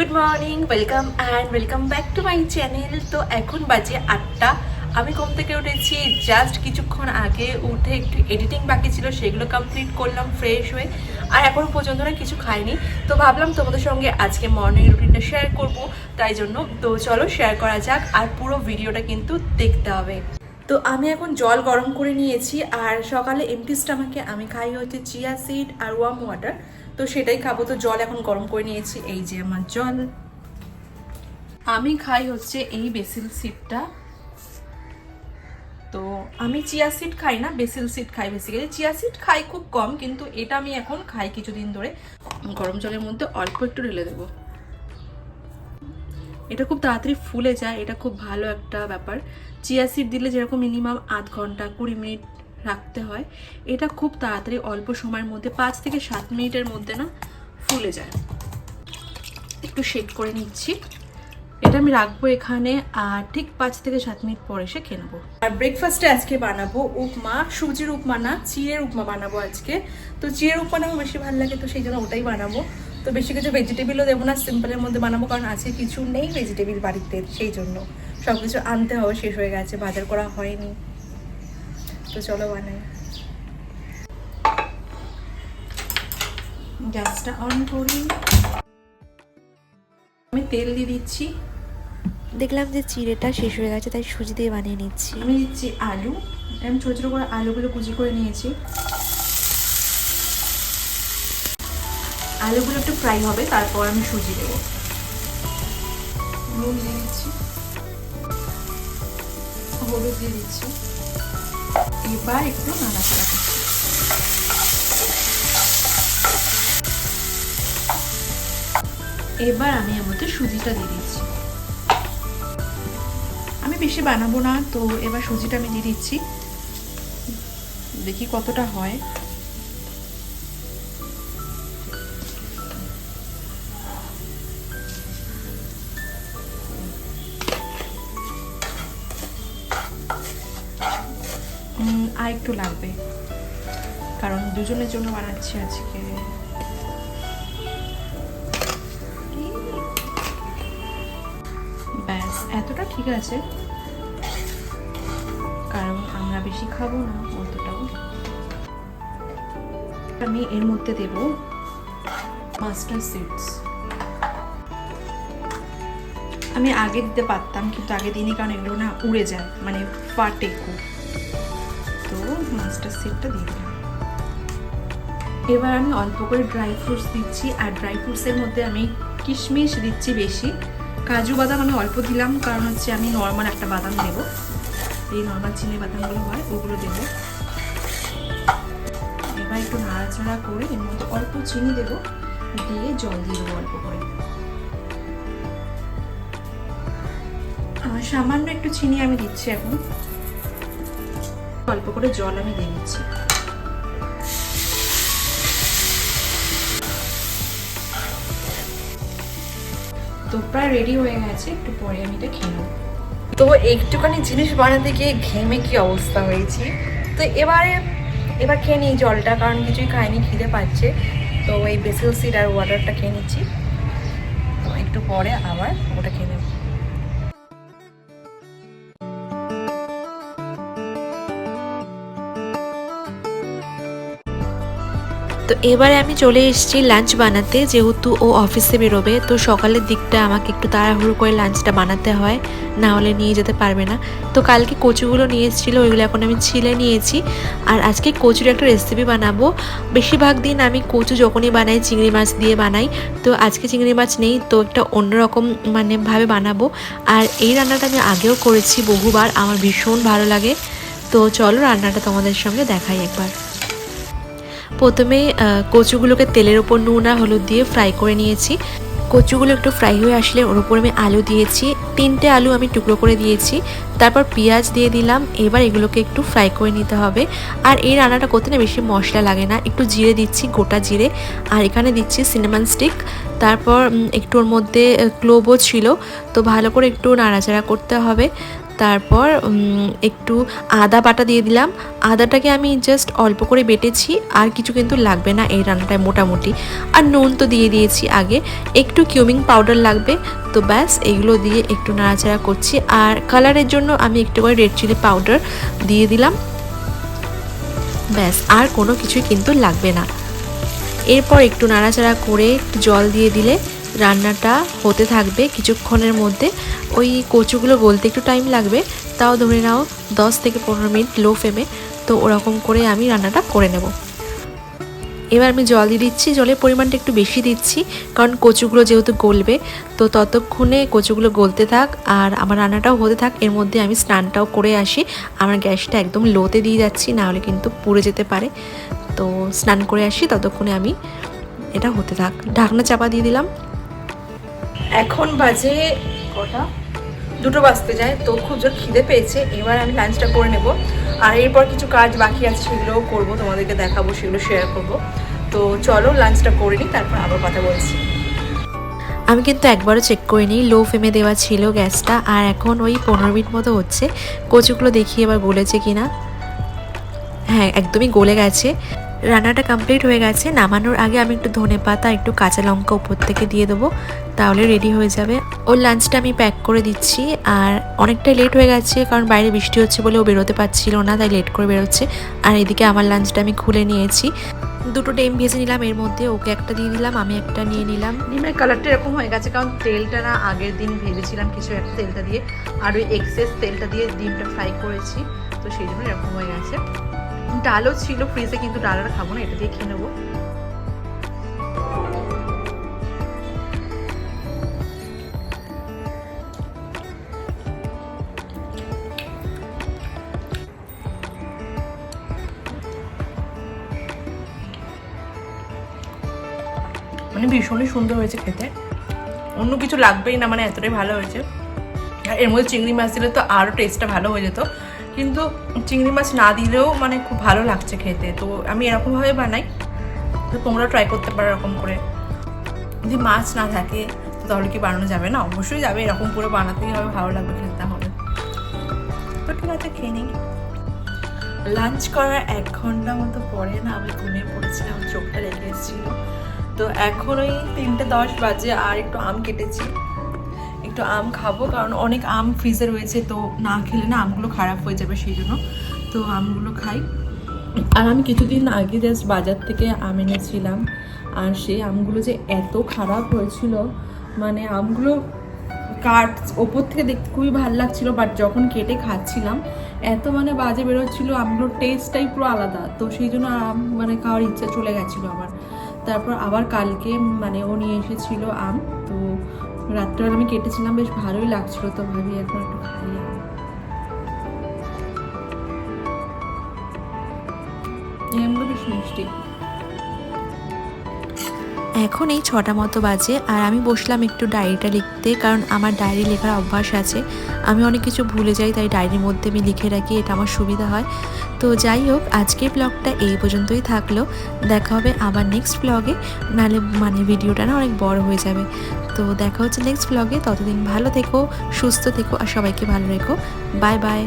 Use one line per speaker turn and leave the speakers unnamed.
Good morning welcome and welcome back to my channel তো এখন বাজে আটটা। আমি ঘুম থেকে উঠেছি জাস্ট কিছুক্ষণ আগে উঠে একটু এডিটিং বাকি ছিল, সেগুলো কমপ্লিট করলাম ফ্রেশ হয়ে। আর এখন পর্যন্ত না কিছু খাইনি। তো ভাবলাম তোমাদের সঙ্গে আজকে মর্নিং রুটিনটা শেয়ার করব, তাই জন্য। তো চলো শেয়ার করা যাক, আর পুরো ভিডিওটা কিন্তু দেখতে হবে। তো আমি এখন জল গরম করে নিয়েছি, আর সকালে এমটি স্টামাকে আমি খাই হচ্ছে চিয়া সিড আর ওয়ার্ম ওয়াটার তো সেটাই খাব। তো জল এখন গরম করে নিয়েছি। এই যে আমার জল। আমি খাই হচ্ছে এই বেসিল সিডটা। তো আমি চিয়া সিড খাই না, বেসিল সিড খাই বেসিক্যালি চিয়া সিড খাই খুব কম, কিন্তু এটা আমি এখন খাই কিছুদিন ধরে। গরম জলের মধ্যে অল্প একটু ঢেলে দেবো। এটা খুব তাড়াতাড়ি ফুলে যায়, এটা খুব ভালো একটা ব্যাপার। চিয়া সিড দিলে যেরকম মিনিমাম আধ ঘণ্টা, কুড়ি মিনিট রাখতে হয়। এটা খুব তাড়াতাড়ি অল্প সময়ের মধ্যে, পাঁচ থেকে সাত মিনিটের মধ্যে না, ফুলে যায়। একটু শেক করে নিচ্ছি। এটা আমি রাখব এখানে, আর ঠিক পাঁচ থেকে সাত মিনিট পরে এসে খেয়ে নেব। আর ব্রেকফাস্টে আজকে বানাবো উপমা, সুজির উপমা না, চিড়ের উপমা বানাবো আজকে। তো চিড়ের উপমা আমার বেশি ভালো লাগে, তো সেই জন্য ওটাই বানাবো। তো বেশি কিছু ভেজিটেবিলও দেবো না সিম্পলের মধ্যে বানাবো, কারণ আজকে কিছু নেই ভেজিটেবিল বাড়িতে, সেই জন্য। সব কিছু আনতে হবে, শেষ হয়ে গেছে, বাজার করা হয়নি। তো চলো বানাই। গ্যাসটা অন করি। আমি তেল দিয়ে দিচ্ছি।
দেখলাম যে চিড়েটা শেষ হয়ে গেছে তাই সুজি দিয়ে বানিয়ে নিচ্ছি।
আমি দিচ্ছি আলু। আমি ছোটো ছোটো করে আলুগুলো কুচি করে নিয়েছি। আলুগুলো একটু ফ্রাই হবে তারপর আমি সুজি দেবো। নুন দিয়ে দিচ্ছি। হলুদ দিয়ে দিচ্ছি। এবার একটু নাড়াচাড়া করছি এবার আমি এর মধ্যে সুজিটা দিয়ে দিচ্ছি আমি বেশি বানাবো না, তো এবার সুজিটা আমি দিয়ে দিচ্ছি। দেখি কতটা হয়। আর একটু লাগবে। কারণ দুজনের জন্য বানাচ্ছি আজকে। ব্যাস, এতটা ঠিক আছে। কারণ আমরা বেশি খাব না অতটাও। আমি এর মধ্যে দেব মাস্টার সিডস। আমি আগে দিতে পারতাম, কিন্তু আগে দিইনি কারণ এগুলো না উড়ে যায় মানে ফাটে খুব। মাস্টার সিডটা দিয়ে দিলাম। এবার আমি অল্প করে ড্রাই ফ্রুটস দিচ্ছি, আর ড্রাই ফ্রুটসের মধ্যে আমি কিশমিশ দিচ্ছি বেশি। কাজু বাদাম আমি অল্প দিলাম, কারণ হচ্ছে আমি নর্মাল একটা বাদাম দেব। এই নর্মাল চিনি বাদামগুলো হয়, ওগুলো দেব। এবার একটু নাড়াচাড়া করে এর মধ্যে অল্প চিনি দেব, দিয়ে জল দিয়ে দেবো অল্প করে। সামান্য একটু চিনি আমি দিচ্ছি এখন। অল্প করে জল আমি দিয়ে দিচ্ছি। তো প্রায় রেডি হয়ে গেছে, একটু পরে আমি এটা খেয়ে নেব। তো একটুখানি জিনিস বানাতে গিয়ে ঘেমে কি অবস্থা হয়েছি? তো এবারে, এবার খেয়ে নিই জলটা, কারণ কিছুই খাইনি, খিদে পাচ্ছে। তো এই বেসিল সিড আর ওয়াটারটা খেয়ে নিচ্ছি। তো একটু পরে আবার ওটা খেয়ে নেব।
তো এবারে আমি চলে এসেছি লাঞ্চ বানাতে, যেহেতু ও অফিসে বেরোবে, তো সকালের দিকটা আমাকে একটু তাড়াহুড়ো করে লাঞ্চটা বানাতে হয়, না হলে নিয়ে যেতে পারবে না। তো কালকে কচুগুলো নিয়ে এসেছিল, ওইগুলো এখন আমি ছিলে নিয়েছি। আর আজকে কচুর একটা রেসিপি বানাবো। বেশিরভাগ দিন আমি কচু যখনই বানাই, চিংড়ি মাছ দিয়ে বানাই। তো আজকে চিংড়ি মাছ নেই, তো একটা অন্যরকম মানে ভাবে বানাবো। আর এই রান্নাটা আমি আগেও করেছি বহুবার, আমার ভীষণ ভালো লাগে। তো চলো রান্নাটা তোমাদের সঙ্গে দেখাই একবার। প্রথমে কচুগুলোকে তেলের ওপর নুন আর হলুদ দিয়ে ফ্রাই করে নিয়েছি। কচুগুলো একটু ফ্রাই হয়ে আসলে ওর উপর আমি আলু দিয়েছি। তিনটে আলু আমি টুকরো করে দিয়েছি। তারপর পেঁয়াজ দিয়ে দিলাম। এবার এগুলোকে একটু ফ্রাই করে নিতে হবে। আর এই রান্নাটা করতে না বেশি মশলা লাগে না। একটু জিরে দিচ্ছি, গোটা জিরে। আর এখানে দিচ্ছি সিনেমান স্টিক তারপর একটু ওর মধ্যে ক্লোভও ছিল। তো ভালো করে একটু নাড়াচাড়া করতে হবে। তারপর একটু আদা বাটা দিয়ে দিলাম। আদাটাকে আমি জাস্ট অল্প করে বেটেছি, আর কিছু কিন্তু লাগবে না এই রান্নাটায় মোটামুটি। আর নুন তো দিয়ে দিয়েছি আগে, একটু কিউমিং পাউডার লাগবে, তো ব্যাস, এগুলো দিয়ে একটু নাড়াচাড়া করছি। আর কালারের জন্য আমি একটু করে রেড চিলি পাউডার দিয়ে দিলাম। ব্যাস, আর কোনো কিছুই কিন্তু লাগবে না। এরপর একটু নাড়াচাড়া করে একটু জল দিয়ে দিলে রান্নাটা হতে থাকবে কিছুক্ষণের মধ্যে। ওই কচুগুলো গলতে একটু টাইম লাগবে, তাও ধরে নাও দশ থেকে পনেরো মিনিট লো ফ্লেমে তো ওরকম করে আমি রান্নাটা করে নেব। এবার আমি জল দিয়ে দিচ্ছি, জলের পরিমাণটা একটু বেশি দিচ্ছি, কারণ কচুগুলো যেহেতু গলবে, তো ততক্ষণে কচুগুলো গলতে থাক আর আমার রান্নাটাও হতে থাক, এর মধ্যে আমি স্নানটাও করে আসি। আমার গ্যাসটা একদম লোতে দিয়ে যাচ্ছি নাহলে কিন্তু পুড়ে যেতে পারে। তো স্নান করে আসি, ততক্ষণে আমি এটা হতে থাক। ঢাকনা চাপা দিয়ে দিলাম।
এখন বাজে কটা? দুটো বাজতে যায়, তো খুব জোর খিদে পেয়েছে। এবার আমি লাঞ্চটা করে নেব। আর এরপর কিছু কাজ বাকি আছে সেগুলোও করব, তোমাদেরকে দেখাবো, সেগুলো শেয়ার করব। তো চলো লাঞ্চটা করে নিই, তারপর আবার কথা বলছি।
আমি কিন্তু একবারও চেক করে নিই লো ফ্লেমে দেওয়া ছিল গ্যাসটা, আর এখন ওই পনেরো মিনিট মতো হচ্ছে। কচুগুলো দেখি এবার গলেছে কিনা। হ্যাঁ একদমই গলে গেছে। রান্নাটা কমপ্লিট হয়ে গেছে। নামানোর আগে আমি একটু ধনে পাতা, একটু কাঁচা লঙ্কা উপর থেকে দিয়ে দেবো। তাহলে রেডি হয়ে যাবে। ওর লাঞ্চটা আমি প্যাক করে দিচ্ছি। আর অনেকটাই লেট হয়ে গেছে, কারণ বাইরে বৃষ্টি হচ্ছে বলে ও বেরোতে পারছিল না, তাই লেট করে বেরোচ্ছে। আর এদিকে আমার লাঞ্চটা আমি খুলে নিয়েছি। দুটো ডিম ভেজে নিলাম, এর মধ্যে ওকে একটা দিয়ে দিলাম, আমি একটা নিয়ে নিলাম।
ডিমের কালারটা এরকম হয়ে গেছে, কারণ তেলটা না আগের দিন ভেজেছিলাম কিছু একটা তেলটা দিয়ে। আর ওই এক্সেস তেলটা দিয়ে ডিমটা ফ্রাই করেছি, তো সেই জন্য এরকম হয়ে গেছে। ডালও ছিল ফ্রিজে কিন্তু ডাল আর খাব না, এটা দিয়ে খেয়ে নেব। মানে ভীষণই সুন্দর হয়েছে খেতে। অন্য কিছু লাগবেই না মানে এতটাই ভালো হয়েছে। আর এর মধ্যে চিংড়ি মাছ দিলে তো আরও টেস্টটা ভালো হয়ে যেত। কিন্তু চিংড়ি মাছ না দিলেও মানে খুব ভালো লাগছে খেতে। তো আমি এরকমভাবে বানাই। তো তোমরা ট্রাই করতে পারো এরকম করে। যদি মাছ না থাকে তাহলে কি বানানো যাবে না? অবশ্যই যাবে। এরকম করে বানাতেই হবে, ভালো লাগবে খেতে হবে তো ঠিক আছে, খেয়ে নিই। লাঞ্চ করার এক ঘণ্টা মতো পরে না আমি ঘুমিয়ে পড়েছিলাম চোখটা এসেছিল তো এখন ওই তিনটে দশ বাজে, আর একটু আম কেটেছি। একটু আম খাব, কারণ অনেক আম ফ্রিজে রয়েছে, তো না খেলে না আমগুলো খারাপ হয়ে যাবে সেই জন্য তো আমগুলো খাই। আর আমি কিছুদিন আগে জাস্ট বাজার থেকে আম এনেছিলাম, আর সেই আমগুলো যে এত খারাপ হয়েছিল মানে আমগুলো কাট ওপর থেকে দেখতে খুবই ভালো লাগছিল বাট যখন কেটে খাচ্ছিলাম, এত মানে বাজে বেরোচ্ছিলো, আমগুলোর টেস্টটাই পুরো আলাদা। তো সেই জন্য আম মানে খাওয়ার ইচ্ছা চলে গেছিল আমার। তারপর আবার কালকে মানে ও নিয়ে এসেছিল আম। রাত্রেবেলা আমি কেটেছিলাম, বেশ ভালোই লাগছিল তো ভাবি এখন একটু খাই
এখন এই ছটা মতো বাজে আর আমি বসলাম একটু ডায়েরিটা লিখতে কারণ আমার ডায়েরি লেখার অভ্যাস আছে। আমি অনেক কিছু ভুলে যাই, তাই ডায়েরির মধ্যে আমি লিখে রাখি, এটা আমার সুবিধা হয়। তো যাই হোক, আজকের ব্লগটা এই পর্যন্তই থাকল। দেখা হবে আবার নেক্সট ব্লগে নাহলে মানে ভিডিওটা না অনেক বড় হয়ে যাবে। তো দেখা হচ্ছে নেক্সট ব্লগে ততদিন ভালো থেকো, সুস্থ থেকো আর সবাইকে ভালো রেখো। Bye bye